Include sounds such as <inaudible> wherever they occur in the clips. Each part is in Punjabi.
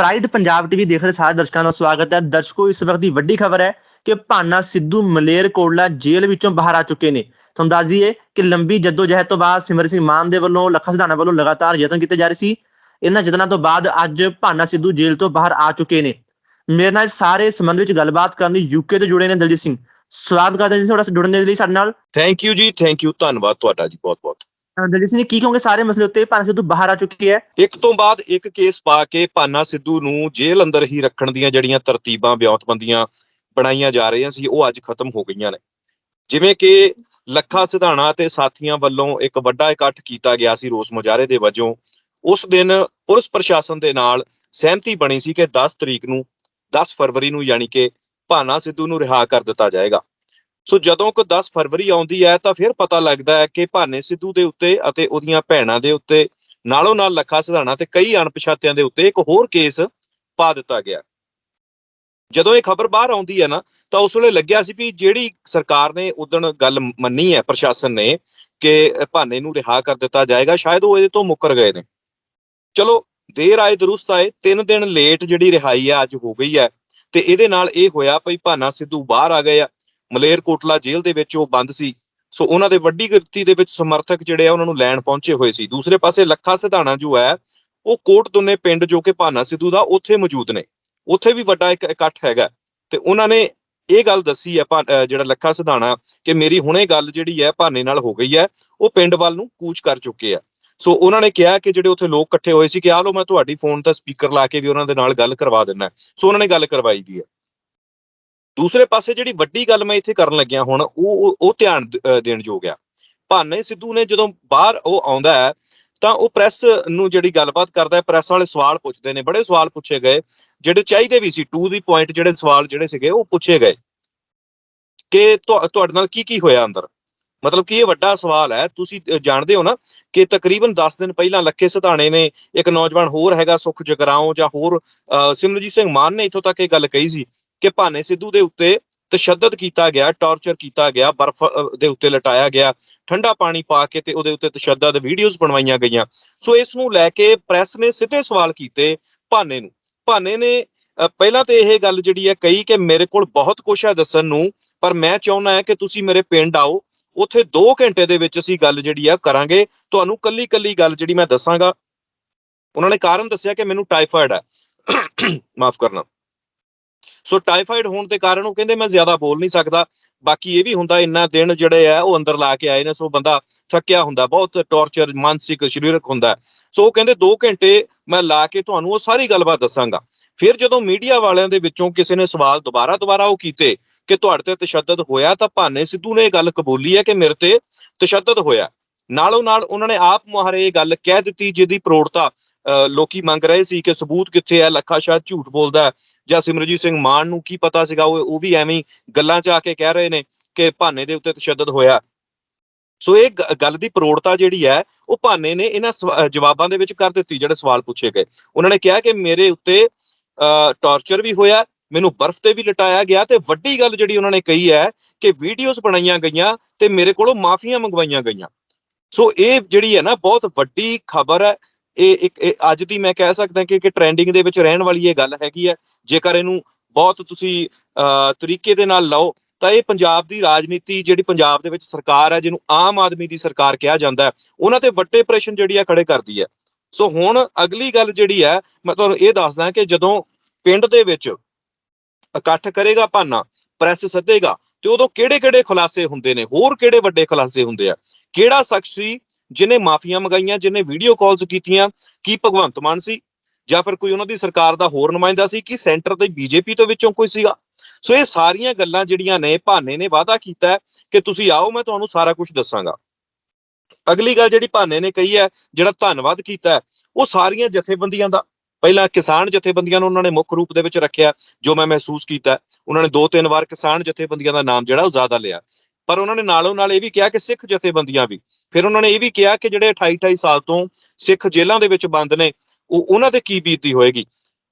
ਪ੍ਰਾਈਡ ਪੰਜਾਬ ਟੀਵੀ ਦੇਖ ਰਹੇ ਸਾਰੇ ਦਰਸ਼ਕਾਂ ਦਾ ਸਵਾਗਤ ਹੈ। ਦਰਸ਼ਕੋ, ਇਸ ਵਕਤ ਦੀ ਵੱਡੀ ਖਬਰ ਹੈ ਕਿ ਭਾਨਾ ਸਿੱਧੂ ਮਲੇਰ ਕੋਟਲਾ ਜੇਲ੍ਹ ਵਿੱਚੋਂ ਬਾਹਰ ਆ ਚੁੱਕੇ ਨੇ। ਤੁਹਾਨੂੰ ਦੱਸ ਦਈਏ ਕਿ ਲੰਬੀ ਜਦੋਜਹਿਦ ਤੋਂ ਬਾਅਦ ਸਿਮਰਨ ਸਿੰਘ ਮਾਨ ਦੇ ਵੱਲੋਂ, ਲੱਖਾ ਸਿਧਾਣਾ ਵੱਲੋਂ ਲਗਾਤਾਰ ਯਤਨ ਕੀਤੇ ਜਾ ਰਹੇ ਸੀ। ਇਹਨਾਂ ਯਤਨਾਂ ਤੋਂ ਬਾਅਦ ਅੱਜ ਭਾਨਾ ਸਿੱਧੂ ਜੇਲ੍ਹ ਤੋਂ ਬਾਹਰ ਆ ਚੁੱਕੇ ਨੇ। ਮੇਰੇ ਨਾਲ ਸਾਰੇ ਸੰਬੰਧ ਵਿੱਚ ਗੱਲਬਾਤ ਕਰਨ ਲਈ ਯੂਕੇ ਤੋਂ ਜੁੜੇ ਨੇ ਦਲਜੀਤ ਸਿੰਘ। ਸਵਾਗਤ ਕਰਦੇ ਹਾਂ ਜੀ ਤੁਹਾਡਾ ਜੁੜਨ ਦੇ ਲਈ ਸਾਡੇ ਨਾਲ। Thank you ji thank you ਧੰਨਵਾਦ ਤੁਹਾਡਾ ਜੀ ਬਹੁਤ ਬਹੁਤ ਦਲਜੀਤ ਸਿੰਘ ਜੀ, ਕੀ ਕਹੋਗੇ ਸਾਰੇ ਮਸਲੇ ਉੱਤੇ? ਭਾਨਾ ਸਿੱਧੂ ਬਾਹਰ ਆ ਚੁੱਕੀ ਹੈ। ਇੱਕ ਤੋਂ ਬਾਅਦ ਇੱਕ ਕੇਸ ਪਾ ਕੇ ਪਾਨਾ ਸਿੱਧੂ ਨੂੰ ਜੇਲ੍ਹ ਅੰਦਰ ਹੀ ਰੱਖਣ ਦੀਆਂ ਜਿਹੜੀਆਂ ਤਰਤੀਬਾਂ ਵਿਉਂਤਬੰਦੀਆਂ ਬਣਾਈਆਂ ਜਾ ਰਹੀਆਂ ਸੀ ਉਹ ਅੱਜ ਖਤਮ ਹੋ ਗਈਆਂ ਨੇ। ਜਿਵੇਂ ਕਿ ਲੱਖਾ ਸਿਧਾਣਾ ਤੇ ਸਾਥੀਆਂ ਵੱਲੋਂ ਇੱਕ ਵੱਡਾ ਇਕੱਠ ਕੀਤਾ ਗਿਆ ਸੀ ਰੋਸ ਮੁਜ਼ਾਹਰੇ ਦੇ ਵਜੋਂ ਉਸ ਦਿਨ ਪੁਲਿਸ ਪ੍ਰਸ਼ਾਸਨ ਦੇ ਨਾਲ ਸਹਿਮਤੀ ਬਣੀ ਸੀ ਕਿ 10 ਤਰੀਕ ਨੂੰ 10 ਫਰਵਰੀ ਨੂੰ ਯਾਨੀ ਕਿ ਭਾਨਾ ਸਿੱਧੂ ਨੂੰ ਰਿਹਾ ਕਰ ਦਿੱਤਾ ਜਾਏਗਾ। ਸੋ ਜਦੋਂ ਕੋ 10 ਫਰਵਰੀ ਆਉਂਦੀ ਹੈ ਤਾਂ ਫਿਰ ਪਤਾ ਲੱਗਦਾ ਹੈ ਕਿ ਭਾਨੇ ਸਿੱਧੂ ਦੇ ਉੱਤੇ ਅਤੇ ਉਹਦੀਆਂ ਭੈਣਾਂ ਦੇ ਉੱਤੇ ਨਾਲੋਂ ਨਾਲ ਲੱਖਾ ਸਿਧਾਣਾ ਤੇ ਕਈ ਅਣਪਛਾਤਿਆਂ ਦੇ ਉੱਤੇ ਇੱਕ ਹੋਰ ਕੇਸ ਪਾ ਦਿੱਤਾ ਗਿਆ। ਜਦੋਂ ਇਹ ਖਬਰ ਬਾਹਰ ਆਉਂਦੀ ਹੈ ਨਾ, ਤਾਂ ਉਸ ਵੇਲੇ ਲੱਗਿਆ ਸੀ ਵੀ ਜਿਹੜੀ ਸਰਕਾਰ ਨੇ ਉਦਣ ਗੱਲ ਮੰਨੀ ਹੈ, ਪ੍ਰਸ਼ਾਸਨ ਨੇ, ਕਿ ਭਾਨੇ ਨੂੰ ਰਿਹਾ ਕਰ ਦਿੱਤਾ ਜਾਏਗਾ, ਸ਼ਾਇਦ ਉਹ ਇਹਦੇ ਤੋਂ ਮੁੱਕਰ ਗਏ ਨੇ। ਚਲੋ, ਦੇਰ ਆਏ, ਦਰੁਸਤ ਆਏ, ਤਿੰਨ ਦਿਨ ਲੇਟ ਜਿਹੜੀ ਰਿਹਾਈ ਹੈ ਅੱਜ ਹੋ ਗਈ ਹੈ। ਤੇ ਇਹਦੇ ਨਾਲ ਇਹ ਹੋਇਆ ਭਈ ਭਾਨਾ ਸਿੱਧੂ ਬਾਹਰ ਆ ਗਏ ਆ। ਮਲੇਰਕੋਟਲਾ ਜੇਲ੍ਹ ਦੇ ਵਿੱਚ ਉਹ ਬੰਦ ਸੀ। ਸੋ ਉਹਨਾਂ ਦੇ ਵੱਡੀ ਗਿਣਤੀ ਦੇ ਵਿੱਚ ਸਮਰਥਕ ਜਿਹੜੇ ਆ ਉਹਨਾਂ ਨੂੰ ਲੈਣ ਪਹੁੰਚੇ ਹੋਏ ਸੀ। ਦੂਸਰੇ ਪਾਸੇ ਲੱਖਾ ਸਿਧਾਣਾ ਜੋ ਹੈ, ਉਹ ਕੋਟ ਦੁੰਨੇ ਪਿੰਡ ਜੋ ਕਿ ਭਾਨਾ ਸਿੱਧੂ ਦਾ ਉੱਥੇ ਮੌਜੂਦ ਨੇ। ਉੱਥੇ ਵੀ ਵੱਡਾ ਇੱਕ ਇਕੱਠ ਹੈਗਾ। ਤੇ ਉਹਨਾਂ ਨੇ ਇਹ ਗੱਲ ਦੱਸੀ ਹੈ ਭਾ- ਜਿਹੜਾ ਲੱਖਾ ਸਿਧਾਣਾ ਕਿ ਮੇਰੀ ਹੁਣੇ ਗੱਲ ਜਿਹੜੀ ਹੈ ਭਾਨੇ ਨਾਲ ਹੋ ਗਈ ਹੈ, ਉਹ ਪਿੰਡ ਵੱਲ ਨੂੰ ਕੂਚ ਕਰ ਚੁੱਕੇ ਆ। ਸੋ ਉਹਨਾਂ ਨੇ ਕਿਹਾ ਕਿ ਜਿਹੜੇ ਉੱਥੇ ਲੋਕ ਇਕੱਠੇ ਹੋਏ ਸੀ ਕਿ ਆ ਲਓ ਮੈਂ ਤੁਹਾਡੀ ਫੋਨ ਤੇ ਸਪੀਕਰ ਲਾ ਕੇ ਵੀ ਉਹਨਾਂ ਦੇ ਨਾਲ ਗੱਲ ਕਰਵਾ ਦਿੰਦਾ। ਸੋ ਉਹਨਾਂ ਨੇ ਗੱਲ ਕਰਵਾਈ ਵੀ ਹੈ। ਦੂਸਰੇ ਪਾਸੇ ਜਿਹੜੀ ਵੱਡੀ ਗੱਲ ਮੈਂ ਇੱਥੇ ਕਰਨ ਲੱਗਿਆ ਹੁਣ ਉਹ ਉਹ- ਧਿਆਨ ਦ- ਦੇਣ ਯੋਗ ਆ। ਭਾਨੇ ਸਿੱਧੂ ਨੇ ਜਦੋਂ ਬਾਹਰ ਉਹ ਆਉਂਦਾ ਹੈ ਤਾਂ ਉਹ ਪ੍ਰੈਸ ਨੂੰ ਜਿਹੜੀ ਗੱਲਬਾਤ ਕਰਦਾ ਹੈ ਪ੍ਰੈਸ ਵਾਲੇ ਸਵਾਲ ਪੁੱਛਦੇ ਨੇ ਬੜੇ ਸਵਾਲ ਪੁੱਛੇ ਗਏ ਜਿਹੜੇ ਚਾਹੀਦੇ ਵੀ ਸੀ ਟੂ ਦੀ ਪੁਆਇੰਟ ਜਿਹੜੇ ਸਵਾਲ ਜਿਹੜੇ ਸੀਗੇ ਉਹ ਪੁੱਛੇ ਗਏ। ਕਿ ਤੁਹਾਡੇ ਨਾਲ ਕੀ ਕੀ ਹੋਇਆ ਅੰਦਰ? ਮਤਲਬ ਕਿ ਇਹ ਵੱਡਾ ਸਵਾਲ ਹੈ ਤੁਸੀਂ ਜਾਣਦੇ ਹੋ ਨਾ ਕਿ ਤਕਰੀਬਨ 10 ਦਿਨ ਪਹਿਲਾਂ ਲੱਖੇ ਸਿਧਾਣੇ ਨੇ ਇੱਕ ਨੌਜਵਾਨ ਹੋਰ ਹੈਗਾ ਸੁਖ ਜਗਰਾਉਂ ਜਾਂ ਹੋਰ ਅਹ, ਸਿਮਰਜੀਤ ਸਿੰਘ ਮਾਨ ਨੇ ਇੱਥੋਂ ਤੱਕ ਇਹ ਗੱਲ ਕਹੀ ਸੀ। ਕਿ ਭਾਨੇ ਸਿੱਧੂ ਦੇ ਉੱਤੇ ਤਸ਼ੱਦਦ ਕੀਤਾ ਗਿਆ, ਟਾਰਚਰ ਕੀਤਾ ਗਿਆ, ਬਰਫ਼ ਦੇ ਉੱਤੇ ਲਟਾਇਆ ਗਿਆ, ਠੰਡਾ ਪਾਣੀ ਪਾ ਕੇ ਤੇ ਉਹਦੇ ਉੱਤੇ ਤਸ਼ੱਦਦ ਵੀਡੀਓਜ਼ ਬਣਵਾਈਆਂ ਗਈਆਂ। ਸੋ ਇਸ ਨੂੰ ਲੈ ਕੇ ਪ੍ਰੈਸ ਨੇ ਸਿੱਧੇ ਸਵਾਲ ਕੀਤੇ ਭਾਨੇ ਨੂੰ। ਭਾਨੇ ਨੇ ਪਹਿਲਾਂ ਤੇ ਇਹ ਗੱਲ ਜਿਹੜੀ ਹੈ ਕਹੀ ਕਿ ਮੇਰੇ ਕੋਲ ਬਹੁਤ ਕੁਝ ਹੈ ਦੱਸਣ ਨੂੰ, ਪਰ ਮੈਂ ਚਾਹੁੰਦਾ ਹਾਂ ਕਿ ਤੁਸੀਂ ਮੇਰੇ ਪਿੰਡ ਆਓ, ਉੱਥੇ 2 ਘੰਟੇ ਦੇ ਵਿੱਚ ਅਸੀਂ ਗੱਲ ਜਿਹੜੀ ਆ ਕਰਾਂਗੇ। ਤੁਹਾਨੂੰ ਕੱਲੀ ਕੱਲੀ ਗੱਲ ਜਿਹੜੀ ਮੈਂ ਦੱਸਾਂਗਾ, ਉਹਨਾਂ ਨੇ ਕਾਰਨ ਦੱਸਿਆ ਕਿ ਮੈਨੂੰ ਟਾਈਫਾਇਡ ਹੈ। <coughs> ਮਾਫ ਕਰਨਾ। ਸੋ ਟਾਈਫਾਇਡ ਹੋਣ ਦੇ ਕਾਰਨ ਉਹ ਕਹਿੰਦੇ ਮੈਂ ਜ਼ਿਆਦਾ ਬੋਲ ਨਹੀਂ ਸਕਦਾ। ਬਾਕੀ ਇਹ ਵੀ ਹੁੰਦਾ, ਇੰਨਾ ਦਿਨ ਜਿਹੜੇ ਆ, ਉਹ ਅੰਦਰ ਲਾ ਕੇ ਆਏ ਨੇ, ਸੋ ਬੰਦਾ ਥੱਕਿਆ ਹੁੰਦਾ, ਬਹੁਤ ਟੌਰਚਰ ਮਾਨਸਿਕ, ਸਰੀਰਕ ਹੁੰਦਾ। ਸੋ ਉਹ ਕਹਿੰਦੇ 2 ਘੰਟੇ ਮੈਂ ਲਾ ਕੇ ਤੁਹਾਨੂੰ ਉਹ ਸਾਰੀ ਗੱਲਬਾਤ ਦੱਸਾਂਗਾ। ਫਿਰ ਜਦੋਂ ਮੀਡੀਆ ਵਾਲਿਆਂ ਦੇ ਵਿੱਚੋਂ ਕਿਸੇ ਨੇ ਸਵਾਲ ਦੁਬਾਰਾ ਦੁਬਾਰਾ ਉਹ ਕੀਤੇ ਕਿ ਤੁਹਾਡੇ ਤੇ ਤਸ਼ੱਦਦ ਹੋਇਆ, ਤਾਂ ਭਾਨੇ ਸਿੱਧੂ ਨੇ ਇਹ ਗੱਲ ਕਬੂਲੀ ਹੈ ਕਿ ਮੇਰੇ ਤੇ ਤਸ਼ੱਦਦ ਹੋਇਆ। ਨਾਲੋਂ ਨਾਲ ਉਹਨਾਂ ਨੇ ਆਪ ਮੁਹਾਰੇ ਇਹ ਗੱਲ ਕਹਿ ਦਿੱਤੀ, ਜਿਹਦੀ ਪ੍ਰੋੜਤਾ ਲੋਕੀ ਮੰਗ ਰਹੇ ਸੀ ਕਿ ਸਬੂਤ ਕਿੱਥੇ ਹੈ, ਲੱਖਾ ਸ਼ਾਹ ਝੂਠ ਬੋਲਦਾ ਜਾਂ ਸਿਮਰਜੀਤ ਸਿੰਘ ਮਾਨ ਨੂੰ ਕੀ ਪਤਾ ਸੀਗਾ, ਉਹ ਵੀ ਐਵੇਂ ਗੱਲਾਂ 'ਚ ਆ ਕੇ ਕਹਿ ਰਹੇ ਨੇ ਕਿ ਭਾਨੇ ਦੇ ਉੱਤੇ ਤਸ਼ੱਦਦ ਹੋਇਆ। ਸੋ ਇਹ ਗੱਲ ਦੀ ਪ੍ਰੋੜਤਾ ਜਿਹੜੀ ਹੈ, ਉਹ ਭਾਨੇ ਨੇ ਇਹਨਾਂ ਜਵਾਬਾਂ ਦੇ ਵਿੱਚ ਕਰ ਦਿੱਤੀ, ਜਿਹੜੇ ਸਵਾਲ ਪੁੱਛੇ ਗਏ। ਉਹਨਾਂ ਨੇ ਕਿਹਾ ਕਿ ਮੇਰੇ ਉੱਤੇ ਟਾਰਚਰ ਵੀ ਹੋਇਆ, ਮੈਨੂੰ ਬਰਫ਼ ਤੇ ਵੀ ਲਟਾਇਆ ਗਿਆ ਤੇ ਵੱਡੀ ਗੱਲ ਜਿਹੜੀ ਉਹਨਾਂ ਨੇ ਕਹੀ ਹੈ ਕਿ ਵੀਡੀਓਜ਼ ਬਣਾਈਆਂ ਗਈਆਂ ਤੇ ਮੇਰੇ ਕੋਲੋਂ ਮਾਫੀਆਂ ਮੰਗਵਾਈਆਂ ਗਈਆਂ। ਸੋ ਇਹ ਜਿਹੜੀ ਹੈ ਨਾ, ਬਹੁਤ ਵੱਡੀ ਖਬਰ ਹੈ ਇਹ ਇੱਕ ਇਹ ਅੱਜ ਦੀ ਮੈਂ ਕਹਿ ਸਕਦਾ ਕਿ ਕਿ ਟ੍ਰੈਂਡਿੰਗ ਦੇ ਵਿੱਚ ਰਹਿਣ ਵਾਲੀ ਇਹ ਗੱਲ ਹੈਗੀ ਹੈ। ਜੇਕਰ ਇਹਨੂੰ ਬਹੁਤ ਤੁਸੀਂ ਅਹ, ਤਰੀਕੇ ਦੇ ਨਾਲ ਲਓ ਤਾਂ ਇਹ ਪੰਜਾਬ ਦੀ ਰਾਜਨੀਤੀ ਜਿਹੜੀ ਪੰਜਾਬ ਦੇ ਵਿੱਚ ਸਰਕਾਰ ਹੈ ਜਿਹਨੂੰ ਆਮ ਆਦਮੀ ਦੀ ਸਰਕਾਰ ਕਿਹਾ ਜਾਂਦਾ ਹੈ ਉਹਨਾਂ ਤੇ ਵੱਡੇ ਪ੍ਰਸ਼ਨ ਜਿਹੜੀ ਆ ਖੜੇ ਕਰਦੀ ਹੈ। ਸੋ ਹੁਣ ਅਗਲੀ ਗੱਲ ਜਿਹੜੀ ਹੈ ਮੈਂ ਤੁਹਾਨੂੰ ਇਹ ਦੱਸਦਾ ਕਿ ਜਦੋਂ ਪਿੰਡ ਦੇ ਵਿੱਚ ਇਕੱਠ ਕਰੇਗਾ ਭਾਨਾ ਪ੍ਰੈਸ ਸੱਦੇਗਾ ਤੇ ਉਦੋਂ ਕਿਹੜੇ-ਕਿਹੜੇ ਖੁਲਾਸੇ ਹੁੰਦੇ ਨੇ ਹੋਰ ਕਿਹੜੇ ਵੱਡੇ ਖੁਲਾਸੇ ਹੁੰਦੇ ਆ? ਕਿਹੜਾ ਸ਼ਖਸੀ ਜਿਨੇ ਮਾਫੀਆਂ ਮੰਗਾਈਆਂ, ਜਿਨੇ ਵੀਡੀਓ ਕਾਲਸ ਕੀਤੀਆਂ, ਕੀ ਭਗਵੰਤ ਮਾਨ ਸੀ? ਜਾਂ ਫਿਰ ਕੋਈ ਉਹਨਾਂ ਦੀ ਸਰਕਾਰ ਦਾ ਹੋਰ ਨੁਮਾਇੰਦਾ ਸੀ? ਕਿ ਸੈਂਟਰ ਤੇ ਬੀਜੇਪੀ ਤੋਂ ਵਿੱਚੋਂ ਕੋਈ ਸੀਗਾ? ਸੋ ਇਹ ਸਾਰੀਆਂ ਗੱਲਾਂ ਜਿਹੜੀਆਂ ਨੇ, ਭਾਨੇ ਨੇ ਵਾਅਦਾ ਕੀਤਾ ਕਿ ਤੁਸੀਂ ਆਓ, ਮੈਂ ਤੁਹਾਨੂੰ ਸਾਰਾ ਕੁਝ ਦੱਸਾਂਗਾ। ਅਗਲੀ ਗੱਲ ਜਿਹੜੀ ਭਾਨੇ ਨੇ ਕਹੀ ਹੈ, ਜਿਹੜਾ ਧੰਨਵਾਦ ਕੀਤਾ ਉਹ ਸਾਰੀਆਂ ਜਥੇਬੰਦੀਆਂ ਦਾ। ਪਹਿਲਾਂ ਕਿਸਾਨ ਜਥੇਬੰਦੀਆਂ ਨੂੰ ਉਹਨਾਂ ਨੇ ਮੁੱਖ ਰੂਪ ਦੇ ਵਿੱਚ ਰੱਖਿਆ, ਜੋ ਮੈਂ ਮਹਿਸੂਸ ਕੀਤਾ ਉਹਨਾਂ ਨੇ ਦੋ ਤਿੰਨ ਵਾਰ ਕਿਸਾਨ ਜਥੇਬੰਦੀਆਂ ਦਾ ਨਾਮ ਜਿਹੜਾ ਉਹ ਜ਼ਿਆਦਾ ਲਿਆ। ਪਰ ਉਹਨਾਂ ਨੇ ਨਾਲੋਂ ਨਾਲ ਇਹ ਵੀ ਕਿਹਾ ਕਿ ਸਿੱਖ ਜਥੇਬੰਦੀਆਂ ਵੀ, ਫਿਰ ਉਹਨਾਂ ਨੇ ਇਹ ਵੀ ਕਿਹਾ ਕਿ ਜਿਹੜੇ 28 28 ਸਾਲ ਤੋਂ ਸਿੱਖ ਜੇਲ੍ਹਾਂ ਦੇ ਵਿੱਚ ਬੰਦ ਨੇ, ਉਹ ਉਹਨਾਂ ਤੇ ਕੀ ਬੀਤੀ ਹੋਏਗੀ?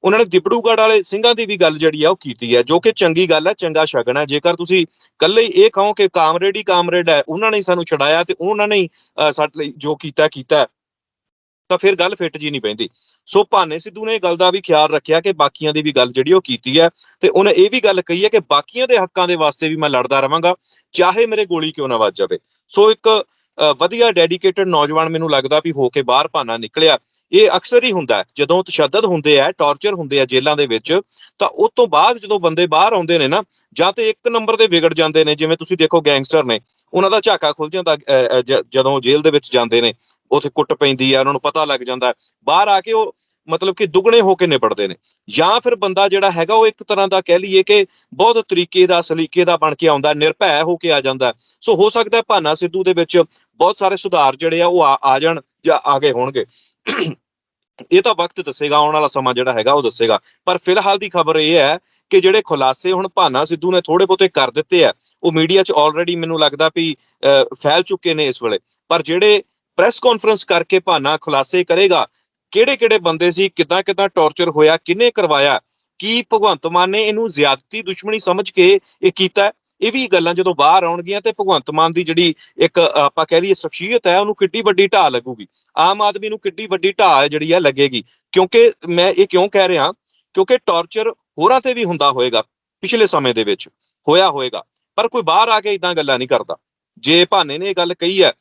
ਉਹਨਾਂ ਨੇ ਦਿਬੜੂਗੜ੍ਹ ਵਾਲੇ ਸਿੰਘਾਂ ਦੀ ਵੀ ਗੱਲ ਜਿਹੜੀ ਆ ਉਹ ਕੀਤੀ ਹੈ ਜੋ ਕਿ ਚੰਗੀ ਗੱਲ ਹੈ ਚੰਗਾ ਸ਼ਗਨ ਹੈ ਜੇਕਰ ਤੁਸੀਂ ਕੱਲੇ ਹੀ ਇਹ ਕਹੋ ਕਿ ਕਾਮਰੇਡ ਹੀ ਕਾਮਰੇਡ ਹੈ, ਉਹਨਾਂ ਨੇ ਸਾਨੂੰ ਛਡਾਇਆ ਤੇ ਉਹਨਾਂ ਨੇ ਹੀ ਸਾਡੇ ਲਈ ਜੋ ਕੀਤਾ ਕੀਤਾ। ਤਾਂ ਫਿਰ ਗੱਲ ਫਿੱਟ ਜੀ ਨਹੀਂ ਪੈਂਦੀ। ਸੋ ਭਾਨੇ ਸਿੱਧੂ ਨੇ ਇਹ ਗੱਲ ਦਾ ਵੀ ਖਿਆਲ ਰੱਖਿਆ ਕਿ ਬਾਕੀਆਂ ਦੀ ਵੀ ਗੱਲ ਜਿਹੜੀ ਉਹ ਕੀਤੀ ਹੈ ਤੇ ਉਹਨੇ ਇਹ ਵੀ ਗੱਲ ਕਹੀ ਹੈ ਕਿ ਬਾਕੀਆਂ ਦੇ ਹੱਕਾਂ ਦੇ ਵਾਸਤੇ ਵੀ ਮੈਂ ਲੜਦਾ ਰਵਾਂਗਾ, ਚਾਹੇ ਮੇਰੇ ਗੋਲੀ ਕਿਉਂ ਨਾ ਵੱਜ ਜਾਵੇ। ਸੋ ਇੱਕ ਵਧੀਆ ਡੈਡੀਕੇਟਡ ਨੌਜਵਾਨ ਮੈਨੂੰ ਲੱਗਦਾ ਵੀ ਹੋ ਕੇ ਬਾਹਰ ਭਾਨਾ ਨਿਕਲਿਆ। ਇਹ ਅਕਸਰ ਹੀ ਹੁੰਦਾ ਜਦੋਂ ਤਸ਼ੱਦਦ ਹੁੰਦੇ ਆ, ਟੌਰਚਰ ਹੁੰਦੇ ਆ ਜੇਲ੍ਹਾਂ ਦੇ ਵਿੱਚ, ਤਾਂ ਉਸ ਤੋਂ ਬਾਅਦ ਜਦੋਂ ਬੰਦੇ ਬਾਹਰ ਆਉਂਦੇ ਨੇ ਨਾ, ਜਾਂ ਤੇ ਇੱਕ ਨੰਬਰ ਦੇ ਵਿਗੜ ਜਾਂਦੇ ਨੇ, ਜਿਵੇਂ ਤੁਸੀਂ ਦੇਖੋ ਗੈਂਗਸਟਰ ਨੇ, ਉਹਨਾਂ ਦਾ ਝਾਕਾ ਖੁੱਲ ਜਾਂਦਾ ਜਦੋਂ ਜੇਲ੍ਹ ਦੇ ਵਿੱਚ ਜਾਂਦੇ ਨੇ। ਉਥੇ ਕੁੱਟ ਪੈਂਦੀ ਆ ਉਹਨਾਂ ਨੂੰ ਪਤਾ ਲੱਗ ਜਾਂਦਾ। ਬਾਹਰ ਆ ਕੇ ਉਹ ਮਤਲਬ ਕਿ ਦੁੱਗਣੇ ਹੋ ਕੇ ਨਿਬੜਦੇ ਨੇ। ਜਾਂ ਫਿਰ ਬੰਦਾ ਜਿਹੜਾ ਹੈਗਾ ਉਹ ਇੱਕ ਤਰ੍ਹਾਂ ਦਾ ਕਹਿ ਲਈਏ ਕਿ ਬਹੁਤ ਤਰੀਕੇ ਦਾ ਸਲੀਕੇ ਦਾ ਬਣ ਕੇ ਆਉਂਦਾ ਨਿਰਭੈ ਹੋ ਕੇ ਆ ਜਾਂਦਾ। ਸੋ ਹੋ ਸਕਦਾ ਭਾਨਾ ਸਿੱਧੂ ਦੇ ਵਿੱਚ ਬਹੁਤ ਸਾਰੇ ਸੁਧਾਰ ਜਿਹੜੇ ਆ ਉਹ ਆ ਜਾਣ ਜਾਂ ਆਗੇ ਹੋਣਗੇ। ਇਹ ਤਾਂ ਵਕਤ ਦੱਸੇਗਾ ਆਉਣ ਵਾਲਾ ਸਮਾਂ ਜਿਹੜਾ ਹੈਗਾ ਉਹ ਦੱਸੇਗਾ। ਪਰ ਫਿਲਹਾਲ ਦੀ ਖਬਰ ਇਹ ਹੈ ਕਿ ਜਿਹੜੇ ਖੁਲਾਸੇ ਹੁਣ ਭਾਨਾ ਸਿੱਧੂ ਨੇ ਥੋੜੇ ਬਹੁਤੇ ਕਰ ਦਿੱਤੇ ਆ ਉਹ ਮੀਡੀਆ 'ਚ ਆਲਰੇਡੀ ਮੈਨੂੰ ਲੱਗਦਾ ਵੀ ਅਹ, ਫੈਲ ਚੁੱਕੇ ਨੇ ਇਸ ਵੇਲੇ। ਪਰ ਜਿਹੜੇ ਪ੍ਰੈਸ ਕਾਨਫਰੰਸ ਕਰਕੇ ਭਾਨਾ ਖੁਲਾਸੇ ਕਰੇਗਾ। ਕਿਹੜੇ ਕਿਹੜੇ ਬੰਦੇ ਸੀ, ਕਿਦਾਂ ਕਿਦਾਂ ਟੌਰਚਰ ਹੋਇਆ, ਕਿਹਨੇ ਕਰਵਾਇਆ, ਕੀ ਭਗਵੰਤ ਮਾਨ ਨੇ ਇਹਨੂੰ ਜ਼ਿਆਦਤੀ ਦੁਸ਼ਮਣੀ ਸਮਝ ਕੇ ਇਹ ਕੀਤਾ ਇਹ ਵੀ ਗੱਲਾਂ ਜਦੋਂ ਬਾਹਰ ਆਉਣਗੀਆਂ ਤੇ ਭਗਵੰਤ ਮਾਨ ਦੀ ਜਿਹੜੀ ਇੱਕ, ਆਪਾਂ ਕਹਿ ਲਈਏ, ਸ਼ਖਸੀਅਤ ਹੈ, ਉਹਨੂੰ ਕਿੱਡੀ ਵੱਡੀ ਢਾਹ ਲੱਗੂਗੀ। ਆਮ ਆਦਮੀ ਨੂੰ ਕਿੱਡੀ ਵੱਡੀ ਢਾਹ ਜਿਹੜੀ ਹੈ ਲੱਗੇਗੀ। ਕਿਉਂਕਿ ਮੈਂ ਇਹ ਕਿਉਂ ਕਹਿ ਰਿਹਾ? ਕਿਉਂਕਿ ਟੌਰਚਰ ਹੋਰਾਂ ਤੇ ਵੀ ਹੁੰਦਾ ਹੋਏਗਾ, ਪਿਛਲੇ ਸਮੇਂ ਦੇ ਵਿੱਚ ਹੋਇਆ ਹੋਏਗਾ। ਪਰ ਕੋਈ ਬਾਹਰ ਆ ਕੇ ਇਦਾਂ ਗੱਲਾਂ ਨਹੀਂ ਕਰਦਾ। ਜੇ ਭਾਨੇ ਨੇ ਇਹ ਗੱਲ ਕਹੀ ਹੈ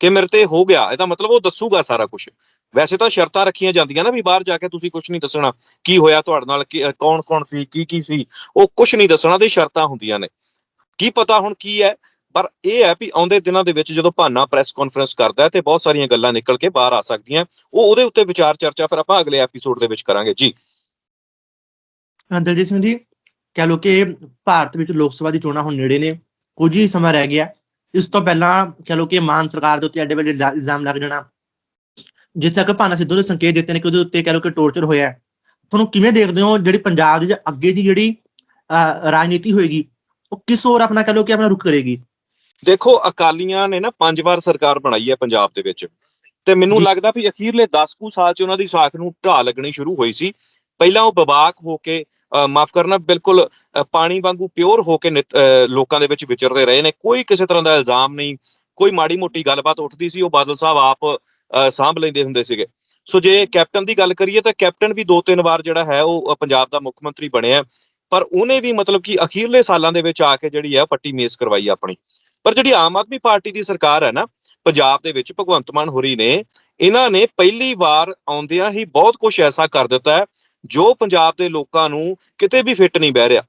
ਕਿ ਮੇਰੇ ਤੇ ਹੋ ਗਿਆ ਇਹਦਾ ਮਤਲਬ ਉਹ ਦੱਸੂਗਾ ਸਾਰਾ ਕੁਝ ਵੈਸੇ ਤਾਂ ਸ਼ਰਤਾਂ ਰੱਖੀਆਂ ਜਾਂਦੀਆਂ ਨਾ ਵੀ ਬਾਹਰ ਜਾ ਕੇ ਤੁਸੀਂ ਕੁਝ ਨਹੀਂ ਦੱਸਣਾ ਕੀ ਹੋਇਆ ਤੁਹਾਡੇ ਨਾਲ ਕੌਣ ਕੌਣ ਸੀ ਕੀ ਕੀ ਸੀ ਉਹ ਕੁਝ ਨਹੀਂ ਦੱਸਣਾ ਤੇ ਸ਼ਰਤਾਂ ਹੁੰਦੀਆਂ ਨੇ। ਕੀ ਪਤਾ ਹੁਣ ਕੀ ਹੈ ਪਰ ਇਹ ਹੈ ਵੀ ਆਉਂਦੇ ਦਿਨਾਂ ਦੇ ਵਿੱਚ ਜਦੋਂ ਭਾਨਾ ਪ੍ਰੈਸ ਕਾਨਫਰੰਸ ਕਰਦਾ ਹੈ ਤੇ ਬਹੁਤ ਸਾਰੀਆਂ ਗੱਲਾਂ ਨਿਕਲ ਕੇ ਬਾਹਰ ਆ ਸਕਦੀਆਂ ਉਹ ਉਹਦੇ ਉੱਤੇ ਵਿਚਾਰ ਚਰਚਾ ਫਿਰ ਆਪਾਂ ਅਗਲੇ ਐਪੀਸੋਡ ਦੇ ਵਿੱਚ ਕਰਾਂਗੇ। ਜੀ। ਹਾਂ, ਦਲਜੀਤ ਸਿੰਘ ਜੀ ਕਹਿ ਲੋ ਕਿ ਭਾਰਤ ਵਿੱਚ ਲੋਕ ਸਭਾ ਦੀ ਚੋਣਾਂ ਹੁਣ ਨੇੜੇ ਨੇ ਕੁਝ ਹੀ ਸਮਾਂ ਰਹਿ ਗਿਆ। ਇਸ ਤੋਂ ਪਹਿਲਾਂ ਕਹਿ ਲੋ ਕਿ ਮਾਨ ਸਰਕਾਰ ਦੇ ਉੱਤੇ ਐਡੇ ਵੱਡੇ ਇਲਜ਼ਾ- ਇਲਜ਼ਾਮ ਲੱਗ ਜਾਣਾ ਜਿੱਥੇ ਤੱਕ ਭਾਨਾ ਸਿੱਧੂ ਨੇ ਸੰਕੇਤ ਦਿੱਤੇ ਨੇ ਕਿ ਉਹਦੇ ਉੱਤੇ ਕਹਿ ਲੋ ਕਿ ਟੌਰਚਰ ਹੋਇਆ। ਤੁਹਾਨੂੰ ਕਿਵੇਂ ਦੇਖਦੇ ਹੋ ਜਿਹੜੀ ਪੰਜਾਬ ਦੀ ਅੱਗੇ ਦੀ ਜਿਹੜੀ ਰਾਜਨੀਤੀ ਹੋਏਗੀ ਉਹ ਕਿਸ ਹੋਰ ਆਪਣਾ ਕਹਿ ਲੋ ਕਿ ਆਪਣਾ ਰੁਖ ਕਰੇਗੀ ਦੇਖੋ ਅਕਾਲੀਆਂ ਨੇ ਨਾ ਪੰਜ ਵਾਰ ਸਰਕਾਰ ਬਣਾਈ ਹੈ ਪੰਜਾਬ ਦੇ ਵਿੱਚ ਤੇ ਮੈਨੂੰ। ਲੱਗਦਾ ਵੀ ਅਖੀਰਲੇ 10 ਕੁ ਸਾਲ ਚ ਉਹਨਾਂ ਦੀ ਸਾਖ ਨੂੰ ਢਾਹ ਲੱਗਣੀ ਸ਼ੁਰੂ ਹੋਈ ਸੀ ਪਹਿਲਾਂ ਉਹ ਬਬਾਕ ਹੋ ਕੇ ਮਾਫ ਕਰਨਾ, ਬਿਲਕੁਲ ਪਾਣੀ ਵਾਂਗੂ ਪਿਓਰ ਹੋ ਕੇ ਨਿਤ- ਲੋਕਾਂ ਦੇ ਵਿੱਚ ਵਿਚਰਦੇ ਰਹੇ ਨੇ। ਕੋਈ ਕਿਸੇ ਤਰ੍ਹਾਂ ਦਾ ਇਲਜ਼ਾਮ ਨਹੀਂ, ਕੋਈ ਮਾੜੀ ਮੋਟੀ ਗੱਲਬਾਤ ਉੱਠਦੀ ਸੀ, ਉਹ ਬਾਦਲ ਸਾਹਿਬ ਆਪ ਸਾਂਭ ਲੈਂਦੇ ਹੁੰਦੇ ਸੀਗੇ। ਸੋ ਜੇ ਕੈਪਟਨ ਦੀ ਗੱਲ ਕਰੀਏ ਤਾਂ ਕੈਪਟਨ ਵੀ ਦੋ ਤਿੰਨ ਵਾਰ ਜਿਹੜਾ ਹੈ, ਉਹ ਪੰਜਾਬ ਦਾ ਮੁੱਖ ਮੰਤਰੀ ਬਣਿਆ ਪਰ ਉਹਨੇ ਵੀ ਮਤਲਬ ਕਿ ਅਖੀਰਲੇ ਸਾਲਾਂ ਦੇ ਵਿੱਚ ਆ ਕੇ ਜਿਹੜੀ ਹੈ, ਪੱਟੀ ਮੇਸ ਕਰਵਾਈ ਆਪਣੀ। ਪਰ ਜਿਹੜੀ ਆਮ ਆਦਮੀ ਪਾਰਟੀ ਦੀ ਸਰਕਾਰ ਹੈ ਨਾ, ਪੰਜਾਬ ਦੇ ਵਿੱਚ ਭਗਵੰਤ ਮਾਨ ਹੋਰੀ ਨੇ, ਇਹਨਾਂ ਨੇ ਪਹਿਲੀ ਵਾਰ ਆਉਂਦਿਆਂ ਹੀ ਬਹੁਤ ਕੁਝ ਐਸਾ ਕਰ ਦਿੱਤਾ ਹੈ ਜੋ ਪੰਜਾਬ ਦੇ ਲੋਕਾਂ ਨੂੰ ਕਿਤੇ ਵੀ ਫਿੱਟ ਨਹੀਂ ਬਹਿ ਰਿਹਾ।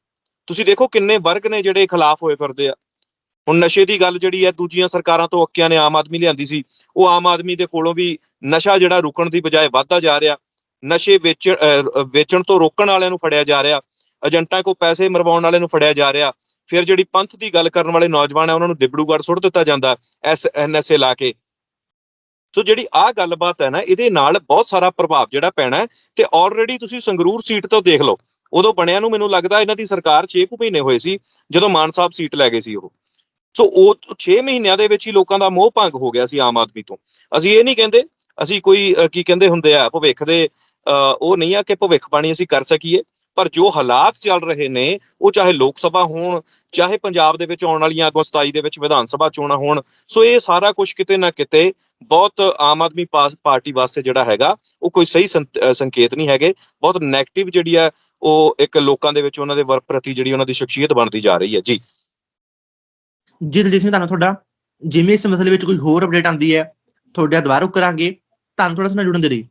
ਤੁਸੀਂ ਦੇਖੋ ਕਿੰਨੇ ਵਰਗ ਨੇ ਜਿਹੜੇ ਖਿਲਾਫ ਹੋਏ ਫਿਰਦੇ ਆ। ਹੁਣ ਨਸ਼ੇ ਦੀ ਗੱਲ ਜਿਹੜੀ ਹੈ, ਦੂਜੀਆਂ ਸਰਕਾਰਾਂ ਤੋਂ ਅੱਕਿਆਂ ਨੇ ਆਮ ਆਦਮੀ ਲਿਆਂਦੀ ਸੀ। ਉਹ ਆਮ ਆਦਮੀ ਦੇ ਕੋਲੋਂ ਵੀ ਨਸ਼ਾ ਜਿਹੜਾ ਰੁਕਣ ਦੀ ਬਜਾਏ ਵੱਧਦਾ ਜਾ ਰਿਹਾ। ਨਸ਼ੇ ਵੇਚ ਵੇਚਣ ਤੋਂ ਰੋਕਣ ਵਾਲਿਆਂ ਨੂੰ ਫੜਿਆ ਜਾ ਰਿਹਾ। ਏਜੰਟਾਂ ਕੋ ਪੈਸੇ ਮਰਵਾਉਣ ਵਾਲਿਆਂ ਨੂੰ ਫੜਿਆ ਜਾ ਰਿਹਾ। ਫਿਰ ਜਿਹੜੀ ਪੰਥ ਦੀ ਗੱਲ ਕਰਨ ਵਾਲੇ ਨੌਜਵਾਨ ਆ, ਉਹਨਾਂ ਨੂੰ ਡਿਬੜੂਗੜ੍ਹ ਸੁੱਟ ਦਿੱਤਾ ਜਾਂਦਾ ਐਸ ਐਨਐਸਏ ਲਾ ਕੇ। ਸੋ ਜਿਹੜੀ ਆ ਗੱਲਬਾਤ ਹੈ ਨਾ ਇਹਦੇ ਨਾਲ ਬਹੁਤ ਸਾਰਾ ਪ੍ਰਭਾਵ ਜਿਹੜਾ ਪੈਣਾ ਤੇ ਆਲਰੇਡੀ ਤੁਸੀਂ ਸੰਗਰੂਰ ਸੀਟ ਤੋਂ ਦੇਖ ਲਓ। ਉਦੋਂ ਬਣਿਆ ਨੂੰ ਮੈਨੂੰ ਲੱਗਦਾ ਇਹਨਾਂ ਦੀ ਸਰਕਾਰ 6 ਕੁ ਮਹੀਨੇ ਹੋਏ ਸੀ ਜਦੋਂ ਮਾਨ ਸਾਹਿਬ ਸੀਟ ਲੈ ਗਏ ਸੀ ਉਹ। ਸੋ ਉਹ 6 ਮਹੀਨਿਆਂ ਦੇ ਵਿੱਚ ਹੀ ਲੋਕਾਂ ਦਾ ਮੋਹ ਭੰਗ ਹੋ ਗਿਆ ਸੀ ਆਮ ਆਦਮੀ ਤੋਂ। ਅਸੀਂ ਇਹ ਨਹੀਂ ਕਹਿੰਦੇ ਅਸੀਂ ਕੋਈ ਕੀ ਕਹਿੰਦੇ ਹੁੰਦੇ ਆ ਭਵਿੱਖ ਦੇ ਅਹ, ਉਹ ਨਹੀਂ ਆ ਕਿ ਭਵਿੱਖ ਬਾਣੀ ਅਸੀਂ ਕਰ ਸਕੀਏ। ਪਰ ਜੋ ਹਾਲਾਤ ਚੱਲ ਰਹੇ ਨੇ, ਉਹ ਚਾਹੇ ਲੋਕ ਸਭਾ ਹੋਣ, ਚਾਹੇ ਪੰਜਾਬ ਦੇ ਵਿੱਚ ਆਉਣ ਵਾਲੀਆਂ ਅਗਸਤ 27 ਦੇ ਵਿੱਚ ਵਿਧਾਨ ਸਭਾ ਚੋਣਾਂ ਹੋਣ, ਸੋ ਇਹ ਸਾਰਾ ਕੁਝ ਕਿਤੇ ਨਾ ਕਿਤੇ ਬਹੁਤ ਆਮ ਆਦਮੀ ਪਾਸ- ਪਾਰਟੀ ਵਾਸਤੇ ਜਿਹੜਾ ਹੈਗਾ, ਉਹ ਕੋਈ ਸਹੀ ਸੰਕੇਤ ਨਹੀਂ ਹੈਗੇ। ਬਹੁਤ 네ਗੇਟਿਵ ਜਿਹੜੀ ਹੈ ਉਹ ਇੱਕ ਲੋਕਾਂ ਦੇ ਵਿੱਚ ਉਹਨਾਂ ਦੇ ਵਰਗ ਪ੍ਰਤੀ ਜਿਹੜੀ ਉਹਨਾਂ ਦੀ ਸ਼ਖਸੀਅਤ ਬਣਦੀ ਜਾ ਰਹੀ ਹੈ। ਜੀ। ਜੀ ਦਲਜੀਤ ਸਿੰਘ, ਤੁਹਾਨੂੰ ਤੁਹਾਡਾ ਜਿਵੇਂ ਇਸ ਮਸਲੇ ਵਿੱਚ ਕੋਈ ਹੋਰ ਅਪਡੇਟ ਆਉਂਦੀ ਹੈ, ਤੁਹਾਡੇ ਦੁਬਾਰਾ ਕਰਾਂਗੇ ਤੁਹਾਨੂੰ ਥੋੜਾ ਸਮਾਂ ਜੁੜਨ ਦੇ ਲਈ।